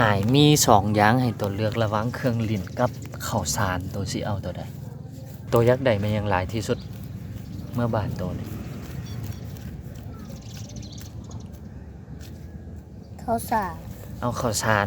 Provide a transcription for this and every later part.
อายมีสองอย่างให้ตัวเลือกระหว่างเครื่องลิ้นกับข้าวสารตัวสิเอาตัวใดตัวยักษ์ใดมันยังหลายที่สุดเมื่อบานตัวนี้เขาสารเอาข้าวสาร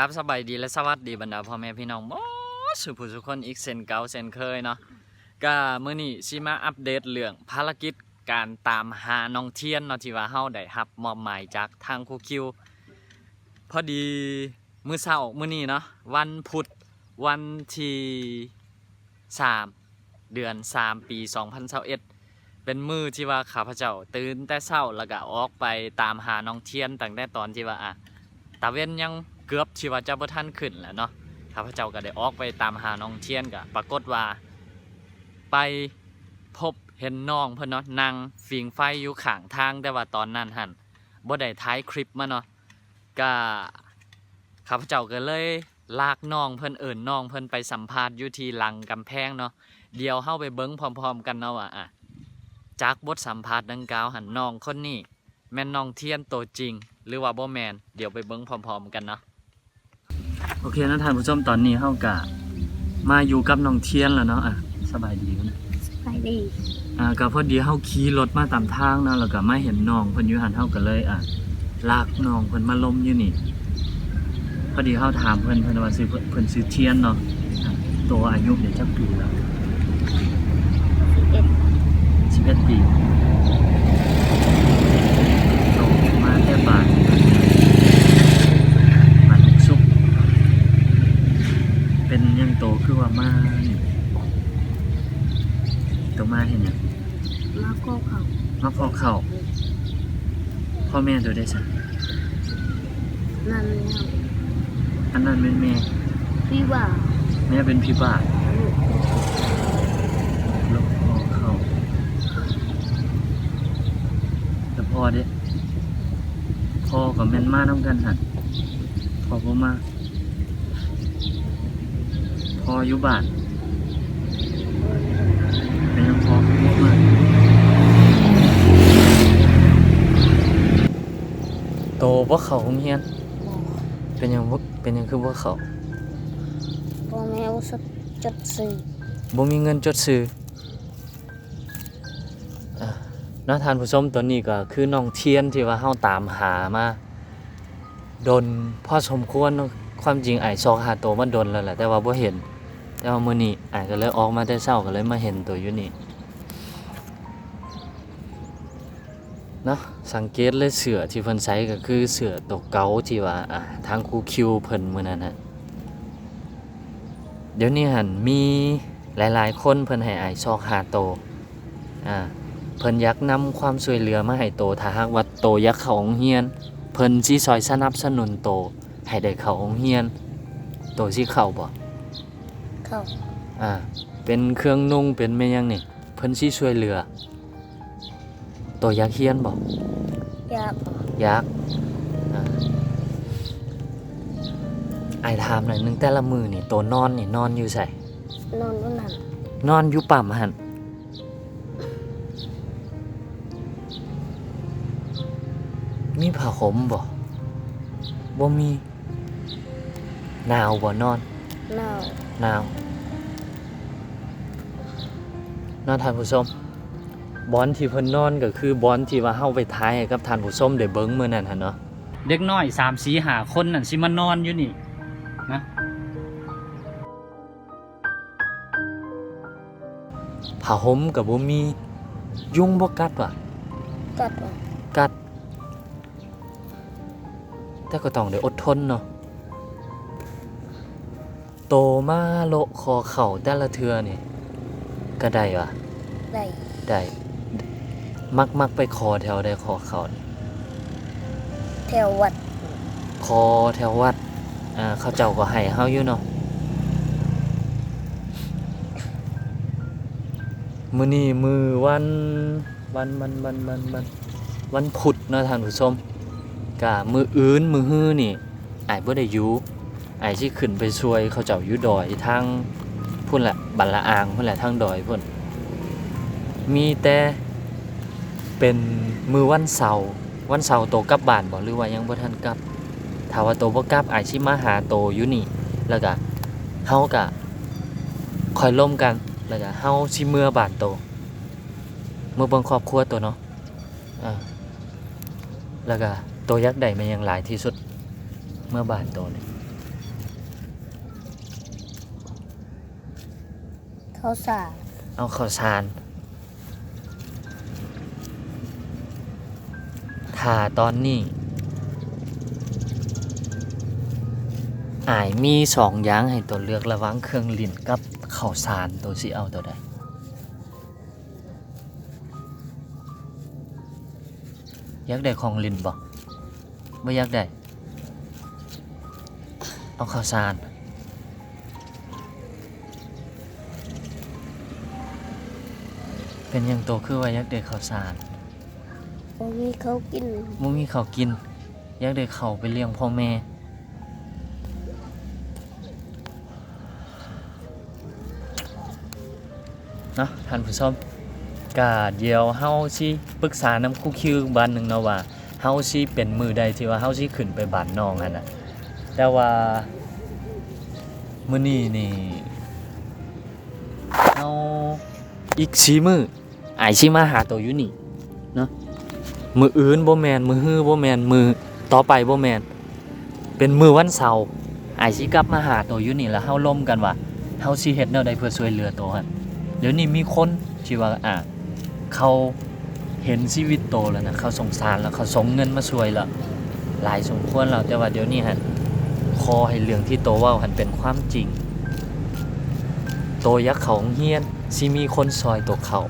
กับสบายดีและสวัสดีบรรดาพ่อแม่พี่น้องบ่สุผู้สุกคนอีกเซนเก่าเซนเคยเนาะก็มื้อนี้สิมาอัปเดตเรื่องภารกิจการตามหาน้องเทียนเนาะที่ว่าเฮาได้รับมอบหมายจากทางครูคิว พอดีมื้อเช้ามื้อนี้เนาะวันพุธวันที่3เดือน3ปี2021เป็นมือที่ว่าข้าพเจ้าตื่นแต่เช้าแล้วก็ออกไปตามหาน้องเทียนตั้งแต่ตอนที่ว่าอะตาเว้นยัง เกือบที่ว่าจะบ่ทันขึ้นแหล้วเนาะข้าพเจ้าก็ได้ออกไปตามหาน้องเทียนก็ปรากฏว่า ไปพบเห็นน้องเพิ่นเนาะนั่งฟิงไฟอยู่ข้างทางแต่ว่าตอนนั้นหั่นบ่ได้ท้ายคลิปมาเนาะก็ข้าพเจ้าก็เลยลากน้องเพิ่นเอิ้นน้องเพิ่นไปสัมภาษณ์อยู่ที่หลังกำแพงเนาะเดี๋ยวเฮาไปเบิ่งพร้อม ๆ กันเนาะว่าอะจากบทสัมภาษณ์ดังกล่าวหันน้องคนนี้แม่นน้องเทียนตัวจริง หรือว่าบ่แมนเดี๋ยวไปเบิ้งพร้อม ๆ กันเนาะ โอเคนะท่านผู้ชมตอนนี้เฮากะมาอยู่กับน้องเทียนแล้วเนาะอะสบายดีมั้ยไปดีอ่าก็พอดีเฮาขี่รถมาตามทางเนาะแล้วก็มาเห็นน้องเพิ่นอยู่หันเฮาก็เลยอะลากน้องเพิ่นมาล้มอยู่นี่ พอดีเฮาถามเพิ่นเพิ่นว่าซื้อเพิ่นเพิ่นซื้อเทียนเนาะอะตัวอายุเดี๋ยวจักปีแล้วสิบเอ็ด11ปีโตมาแค่บาทบาทสุก เป็นยังโตคือว่ามานี่โตมาเห็นหยัง มาโก้เขา มาพอเข่าพ่ อแม่ตัวได้สักนั่นแล้วอันนั้นเป็นแม่ พี่ว่าแม่เป็นพี่บ้าลูกลูกพ่อเข่าแต่พ่อเด้พ่อกับแม่นมาน้ำกันหันพ่อพ่มาพ่ออยู่บ้านเป็นยังพ่อพ่มา โตว่าเขาโรงเฮียนบอกเป็นยังบ่เป็นยังคือว่าเขาพ่อแม่อุสจดสื่อบ่มีเงินจดซื้ออะเนาะท่านผู้ชมตัวนี้ก็คือน้องเทียนที่ว่าเฮาตามหามาดนพอสมควรเนาะความจริงไอ้ายซอกหาตัวมันดนแล้วแหละแต่ว่าบ่เห็น แต่ว่ามื้อนี้อ้ายก็เลยออกมาแต่เช้าก็เลยมาเห็นตัวอยู่นี่ เนาะสังเกตเลยเสือที่เพิ่นใส่ก็คือเสือตัวเก่าที่ว่าอะทางครูคิวเพิ่นมื้อนั้นน่ะเดี๋ยวนี้หันมีหลายๆ คนเพิ่นให้อายซอกหาโตอ่าเพิ่นอยากนำความช่วยเหลือมาให้โตถ้าหากว่าโตอยากเข้าโรงเรียน เพิ่นสิซอยสนับสนุนโตให้ได้เข้าโรงเรียน โตสิเข้าบ่เขาอ่าเป็นเครื่องนุ่งเป็นแม่หยังนี่เพิ่นสิช่วยเหลือโตอยากเรียนบ่อยากอยากอ่าอายถามหน่อยหนึงแต่ละมื้อนี่โตนอนนี่นอนอยู่ไสนอนวันนั้นนอนอยู่ปั๊มหันมีผ้าห่มบ่บ่มีหนาวบ่นอนหนาวหนาว นอนท่านผู้ชม บอลที่เพิ่นนอนก็คือบอลที่ว่าเฮาไปทายให้กับท่านผู้ชมได้เบิ่งมื้อนั้นหั่นเนาะเด็กน้อย3 4 5คนนั่นสิมานอนอยู่นี่นะผ้าห่มก็บ่มียุงบ่กัดว่ะกัดว่ากัด แต่ก็ต้องได้อดทนเนาะโตมาโละคอเข่าแต่ละเทือนี่ก็ได้วะได้ได้ มักมักไปคอแถวได้คอเข่านี่แถววัดคอแถววัดอ่าเขาเจ้าก็ให้เฮาอยู่เนาะมื้อนี้มือวันวันวันวันวันวันวันพุธเนาะท่านผู้ชมกะมืออื่นมือฮื้อนี่อายบ่ได้อยู่อายสิขึ้นไปช่วยเขาเจ้าอยู่ดอยทางพุ่นละบันละอางพุ่นละทางดอยพุ่นมีแต่ เป็นมือวันเสาร์วันเสาร์โตกลับบ้านบ่หรือว่ายังบ่ทันกลับถ้าว่าโตบ่กลับอายสิมาหาโตอยู่นี่ แล้วก็เฮาก็คอยล่มกันแล้วก็เฮาสิเมื่อบ้านโตเมื่อเบิ่งครอบครัวตัวเนาะอ่าแล้วก็ตัวยักษ์ใดมันยังหลายที่สุดเมื่อบานตัวนี่เขาสารเอาข้าวสาราตอนนี้อายมีสองอย่างให้ตัวเลือกระว่างเครื่องลิ่นกับข้าวสารตัวสิเอาตัวใดอยากได้ของลิ่นบ่ไม่อยากได้ เอาข้าวสารเป็นหยังโตคือว่าอยากได้ข้าวสาร บ่มีเขากินบ่มีเขากิน อยากได้ข้าไปเลี้ยงพ่อแม่ เนาะท่านผู้ชมกาเดียวเฮาสิปรึกษาน้ำคู่คิวบ้านหนึงเนาะว่าเฮาสิเป็นมือใดที่ว่าเฮาสิขึ้นไปบ้านน้องหั่นน่ะแต่ว่ามื้อนี้นี่เฮาอีก4มื้ออายสิมาหาตัวอยู่นี่เนาะ มืออื่นบ่แมนมือฮื้อบ่แมนมือต่อไปบ่แมนเป็นมือวันเสาร์ไอายสิกลับมาหาตัวอยู่นี่แล้วเฮาล่มกันว่าเฮาสิเฮ็ดแนวใดเพื่อช่วยเหลือตัวหั่นเดี๋ยวนี้มีคนที่ว่าอะเขาเห็นชีวิตโตแล้วนะเขาสงสารแล้วเขาสงเงินมาช่วยแล้วหลายสมควรแล้วแต่ว่าเดี๋ยวนี้ฮะขอให้เรื่องที่โตว่าหันเป็นความจริง โตยักเขาเฮียนสิมีคนซอยตัวเขา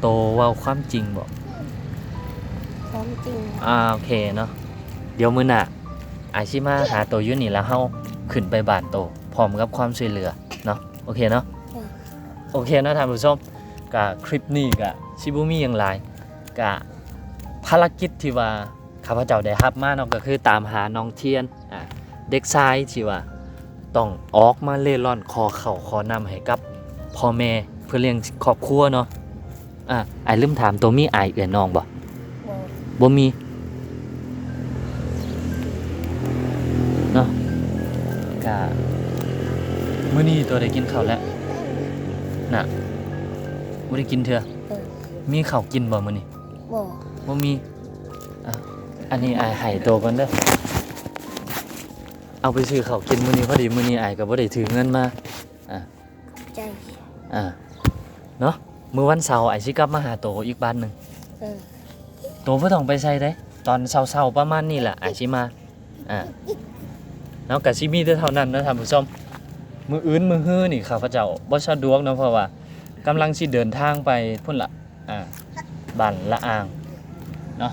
โตเว่าความจริงบอกความจริงอ่าโอเคเนาะเดี๋ยวมื้อหน้าอายสิมาหาโตอยู่นี่แล้วเฮาขึ้นไปบ้านโตพร้อมกับความช่วยเหลือเนาะโอเคเนาะโอเคเนาะท่านผู้ชมกะคลิปนี้กะชิบุมีอย่างไรกะภารกิจที่ว่าข้าพเจ้าได้รับมาเนาะก็คือตามหาน้องเทียนอะเด็กชายที่ว่าต้องออกมาเล่ร่อนคอเข่าคอนำให้กับพ่อแม่เพื่อเลี้ยงครอบครัวเนาะ อะไอ้ายลืมถามตัวมีอายเอื่อนน้องบ่บ่บ่มีเนาะกะมื้อนี้ตัวได้กินข้าวแล้วน่ะบ่ได้กินเถอะเออมีข้าวกินบ่มื้อนี้บ่บ่มีอะอันนี้อายให้ตัวก่อนเด้อเอาไปซื้อข้าวกินมื้อนี้พอดีมื้อนี้อายก็บ่ได้ถือเงินมาใจอ่าเนาะ มื้อวันเสาร์อายสิกลับมาหาโตอีกบ้านหนึงเออโตบ่ต้องไปใส่เด้ตอนเช้าๆประมาณนี้แหละอายสิมาอ่าแล้วก็สิมีแต่เท่านั้นนะท่านผู้ชมมืออื่นมือฮื้อนี่ข้าพเจ้าบ่สะดวกเนาะเพราะว่ากำลังสิเดินทางไปพุ่นละอ่าบ้านละอ่างเนาะ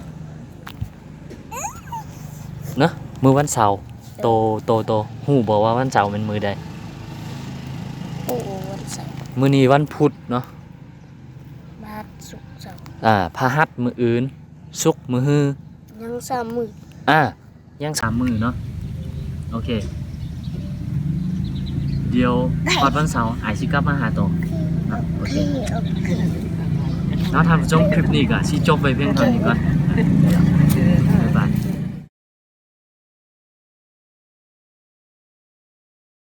เนาะมื้อวันเสาร์โตโตโตฮู้บ่ว่าวันเสาร์เป็นมื้อใดโอ้วันเสาร์มื้อนี้วันพุธเนาะ บาทสุกร์เสาร์ อ่าพฤหัสมื้ออื่นศุกร์มื้อฮื้อยังสามมื้ออะยังสามมือเนาะโอเค เดี๋ยวพอดวันเสาร์ไอซิกลับมาหาโตวนะโอเคพี่เอาแล้วทำจบคลิปนี้ก่อนชิจบไปเพียงเท่านี้ก่อน